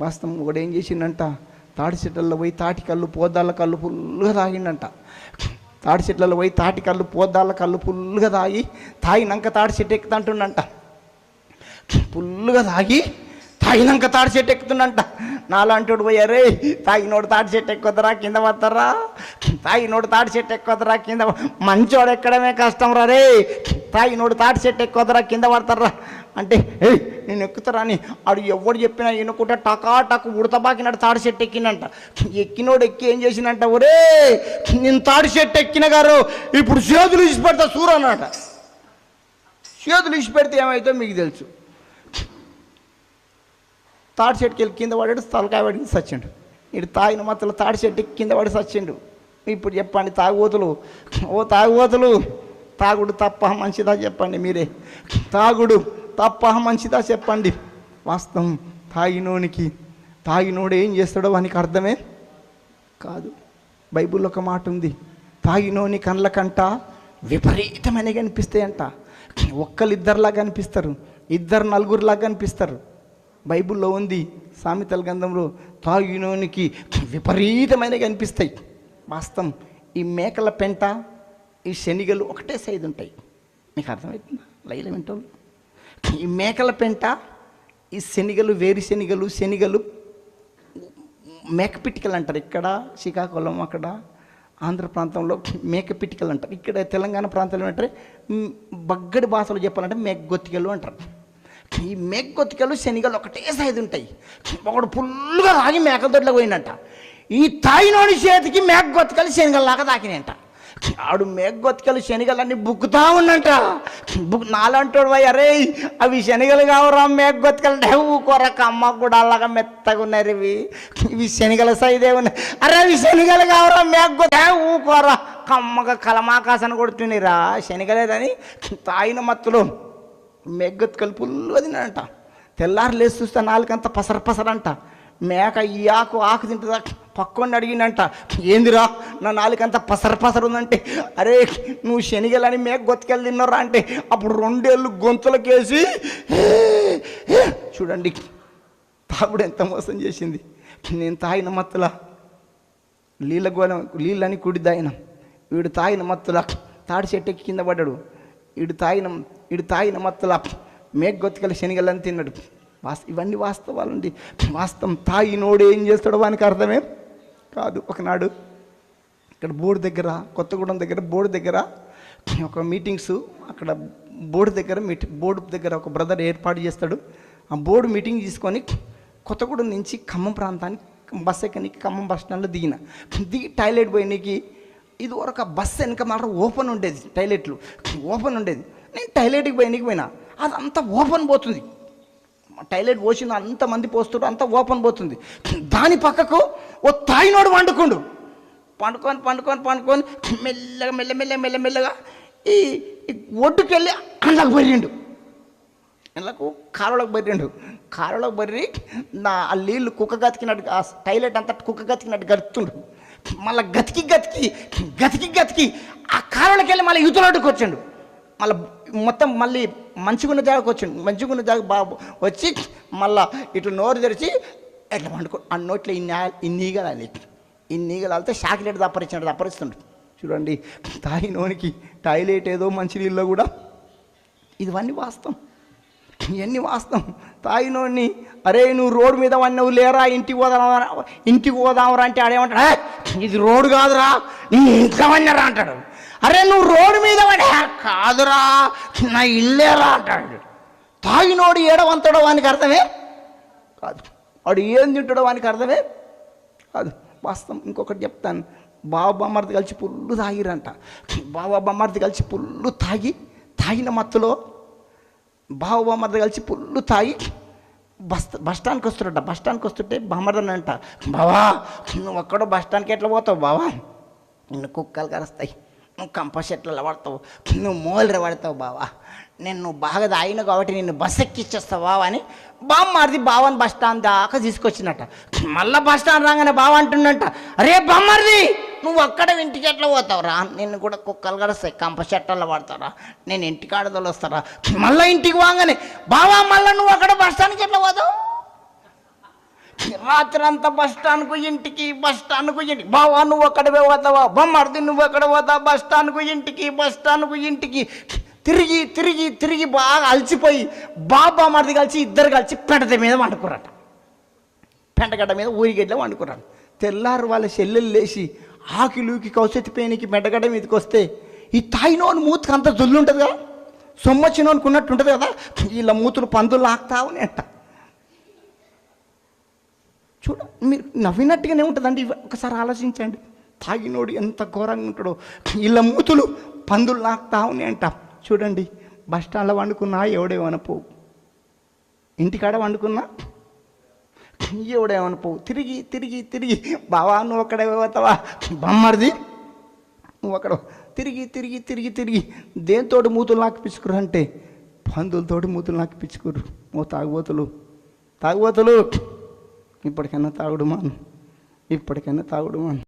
వాస్తవం ఒకడు ఏం చేసిండంట? తాటి చెట్లలో పోయి తాటి కళ్ళు పోద్దాల కళ్ళు ఫుల్గా తాగిండంట. తాటి చెట్లలో పోయి తాటి కళ్ళు పోద్దాల కళ్ళు ఫుల్గా తాగి తాగినాక తాటి చెట్టు ఎక్కుతుంటుండంట. ఫుల్గా తాగి తాగినాక తాటి చెట్టు ఎక్కుతుండంట. నాలాంటి పోయారే తాగినోడు తాటి చెట్టు ఎక్కువరా కింద పడతారా? తాగినోడు తాటి చెట్టు ఎక్కువరా కింద మంచోడు ఎక్కడమే కష్టం రా రే తాగినోడు తాటి చెట్టు ఎక్కువరా కింద పడతారా? అంటే ఏయ్ నేను ఎక్కుతారని ఆడు ఎవడు చెప్పినా ఎన్నుకుంటే టకా టక్ ఉడతబాకినాడు తాడి చెట్టు ఎక్కినంట ఎక్కినోడు ఎక్కి ఏం చేసినంట ఒరే నేను తాడి చెట్టు ఎక్కిన గారు ఇప్పుడు చేతులు ఇచ్చిపెడతా సూరు అన్నట చేతులు ఇచ్చిపెడితే ఏమైతే మీకు తెలుసు. తాడి చెట్టుకి వెళ్ళి కింద పడాడు తలకాయ పడి సచ్చిండు. ఇటు తాగిన మత్తలు తాడి చెట్టుకి కింద పడి సచ్చిండు. ఇప్పుడు చెప్పండి తాగుబోతులు ఓ తాగుబోతులు తాగుడు తప్ప మంచిదా చెప్పండి మీరే. తాగుడు తప్ప మంచిదా చెప్పండి. వాస్తవం తాగినోనికి తాగినోడు ఏం చేస్తాడో వానికి అర్థమే కాదు. బైబిల్లో ఒక మాట ఉంది తాగినోని కండ్ల కంట విపరీతమైన కనిపిస్తాయంట. ఒక్కరిద్దరిలాగా కనిపిస్తారు ఇద్దరు నలుగురిలాగా కనిపిస్తారు. బైబిల్లో ఉంది సామెతల గంధంలో తాగినోనికి విపరీతమైన కనిపిస్తాయి. వాస్తవం ఈ మేకల పెంట ఈ శనిగలు ఒకటే సైజు ఉంటాయి. మీకు అర్థమవుతుందా? లైల వింటోళ్ళు ఈ మేకల పెంట ఈ శనిగలు వేరుశనిగలు శనిగలు మేక మేకపిటికలు అంటారు ఇక్కడ శ్రీకాకుళం అక్కడ ఆంధ్ర ప్రాంతంలో మేకపిటికలు అంటారు. ఇక్కడ తెలంగాణ ప్రాంతంలో అంటారు బగ్గడి భాషలో చెప్పాలంటే మేగ్గొత్తికలు అంటారు. ఈ మేగ్గొత్తికలు శనిగలు ఒకటే సైజు ఉంటాయి. ఒకడు ఫుల్గా లాగి మేకల దొడ్లకు పోయినట్ట ఈ తాయినోడి చేతికి మేగ్గొత్తికలు శనిగల్లాగా తాకినాయంట ఆడు మేగ్గొత్తికలు శనిగలన్నీ బుక్కుతా ఉన్నంట బుక్ నాలంటోడు పోయి అరే అవి శనిగలు కావరా మేగ్గొత్తికలు. అంటే ఊకోరక అమ్మ కూడా అలాగా మెత్తగా ఉన్నారు ఇవి. ఇవి శనిగల సైదే ఉన్నాయి. అరే అవి శనిగలు కావరా మేగ్గొత్త ఊకోరా కమ్మగా కలమాకాసన కొడుతున్నారా శనిగలేదని తాయిన మత్తులో మేగ్గొత్తికలు పుల్లు తిన్నాడంట. తెల్లారు లేచి చూస్తే నాలుకంత పసర పసరంట. మేక ఈ ఆకు ఆకు తింటుందా? పక్కొని అడిగిందంట ఏందిరా నా నాలుకంతా పసర పసరు ఉందంటే అరే నువ్వు శనిగలని మేక గొత్తికెళ్ళి తిన్నారా అంటే అప్పుడు రెండేళ్ళు గొంతులకేసి చూడండి తాగుడు ఎంత మోసం చేసింది. నేను తాగిన మత్తుల నీళ్ళ గోళం నీళ్ళని కుడి తాగిన. వీడు తాగిన మత్తుల తాడి చెట్టు ఎక్కి కింద పడ్డాడు. వీడు తాగిన వీడు తాగిన మత్తుల మేక మేగ్గొత్తికల శనిగలని తిన్నాడు. వాస్ ఇవన్నీ వాస్తవాలండి. వాస్తవం తాగినోడు ఏం చేస్తాడో వానికి అర్థమే కాదు. ఒకనాడు ఇక్కడ బోర్డు దగ్గర కొత్తగూడెం దగ్గర బోర్డు దగ్గర ఒక మీటింగ్స్ అక్కడ బోర్డు దగ్గర మీటి బోర్డు దగ్గర ఒక బ్రదర్ ఏర్పాటు చేస్తాడు. ఆ బోర్డు మీటింగ్ తీసుకొని కొత్తగూడెం నుంచి ఖమ్మం ప్రాంతానికి బస్ ఎక్కడానికి ఖమ్మం బస్ స్టాండ్లో దిగిన. దిగి టాయిలెట్ పోయినకి ఇది వరకు ఆ వెనక మాట ఓపెన్ ఉండేది టాయిలెట్లు. ఓపెన్ ఉండేది. నేను టాయిలెట్కి పోయినకి పోయినా. అదంతా ఓపెన్ పోతుంది. టాయిలెట్ పోసిన అంతమంది పోస్తుడు అంతా ఓపెన్ పోతుంది. దాని పక్కకు ఓ తాయినోడు వండుకుండు. పండుకొని పండుకొని పండుకొని మెల్లగా మెల్ల మెల్ల మెల్ల మెల్లగా ఈ ఈ ఒడ్డుకి వెళ్ళి అందులోకి బర్రిండు. అందులోకి కాలువలోకి బర్రిండు. కాలువలోకి బర్రి నా ఆ నీళ్ళు కుక్క గతికినట్టు ఆ టైలెట్ అంతా కుక్క గతికినట్టు గడుతుండు మళ్ళీ గతికి గతికి గతికి గతికి ఆ కాలువలోకి వెళ్ళి మళ్ళీ యుద్ధలోకి వచ్చాడు మళ్ళీ మొత్తం మళ్ళీ మంచిగున్న జాగకు వచ్చిండు మంచిగున్న జాగ బాబు వచ్చి మళ్ళా ఇటు నోరు తెరిచి ఎట్లా పండుకో? ఆ నోట్లో ఇన్ని ఇన్ని ఈగలు అలి ఇన్ని ఈగలు వెళ్తే చాక్లెట్ దప్పరించినట్టు దప్పరిస్తుండు చూడండి తాగినోనికి టాయిలెట్ ఏదో మంచినీళ్ళలో కూడా. ఇవన్నీ వాస్తవం. ఇవన్నీ వాస్తవం. తాగినోడిని అరే నువ్వు రోడ్డు మీద నువ్వు లేరా ఇంటికి పోదాం ఇంటికి పోదాంరా అంటే ఆడేమంటాడు ఇది రోడ్డు కాదురా నీ ఇంట్లో వన్నరా అంటాడు. అరే నువ్వు రోడ్డు మీద పడే కాదురా నా ఇల్లేరా అంటాడు. తాగినోడు ఏడవంతడో వానికి అర్థమే కాదు. వాడు ఏం తింటాడో వానికి అర్థమే అది వాస్తవం ఇంకొకటి చెప్తాను. బావ బొమ్మర్ది కలిసి పుల్లు తాగిరంట. బావ బొమ్మర్ది కలిసి పుల్లు తాగి తాగిన మత్తులో బావ బొమ్మర్ది కలిసి పుల్లు తాగి బస్ బస్ స్టాండ్కి వస్తున్నట్ట బస్ స్టాండ్కి వస్తుంటే బామ్మర్దని అంట బావా నువ్వు ఒక్కడో బస్ స్టాండ్కి ఎట్లా పోతావు బావా? నిన్ను కుక్కలు కరుస్తాయి. నువ్వు కంప చెట్లలో పడతావు. నువ్వు మూలర పడతావు బావా. నేను నువ్వు బాగా తాగిన కాబట్టి నిన్ను బస్ ఎక్కిచ్చేస్తావా బావా అని బామ్మారిది బావని బస్ స్టాండ్ దాకా తీసుకొచ్చినట్ట మళ్ళీ బస్ స్టాండ్ రాగానే బావ అంటుండంట అరే బామ్మారిది నువ్వు అక్కడ ఇంటికి ఎట్లా పోతావురా? నిన్ను కూడా కుక్కలు కడస్తాయి కంప చెట్లలో పడతారా నేను ఇంటికాడ వస్తారా మళ్ళీ ఇంటికి వాగానే బావా మళ్ళీ నువ్వు అక్కడ బస్ స్టాండ్కి ఎట్లా పోతావు? రాత్రి అంతా బస్ స్టాండ్కు ఇంటికి బస్ స్టాండ్కు ఇంటికి. బావా నువ్వు అక్కడ పోతావా? బొమ్మడిది నువ్వు అక్కడ పోతావు? బస్ స్టాండ్కు ఇంటికి బస్ స్టాండ్కు ఇంటికి. తిరిగి తిరిగి తిరిగి బాగా అలసిపోయి బాబా మరిది కలిసి ఇద్దరు కలిసి పెడత మీద వండుకురట పెంటగడ్డ మీద ఊరిగడ్డ వండుకున్నాడు తెల్లారు వాళ్ళ చెల్లెలు లేచి ఆకిలూకి కౌసెత్తి పేనికి మెడగడ్డ మీదకి వస్తే ఈ తాయినోని మూతికి అంత జొల్లు ఉంటుంది కదా? సొమ్మచ్చినోనికి ఉన్నట్టు ఉంటుంది కదా? వీళ్ళ మూతులు పందులు లాక్తా అంట. చూడ మీరు నవ్వినట్టుగానే ఉంటుందండి. ఒకసారి ఆలోచించండి. తాగినోడు ఎంత ఘోరంగా ఉంటాడో వీళ్ళ మూతులు పందులు లాక్తా అంట. చూడండి బస్ స్టాండ్లో వండుకున్నా ఎవడేమన్నా పోవు. ఇంటికాడ వండుకున్నా ఎవడేమన్నా పోవు. తిరిగి తిరిగి తిరిగి బావా నువ్వు ఒక్కడే పోతావా? బొమ్మడిది నువ్వు అక్కడ తిరిగి తిరిగి తిరిగి తిరిగి దేనితోటి మూతులు నాకు పిచ్చుకురు అంటే పందులతోటి మూతులు నాకు పిచ్చుకురు ఓ తాగుబోతులు తాగుబోతులు ఇప్పటికైనా తాగుడు మాను ఇప్పటికైనా తాగుడు మాను.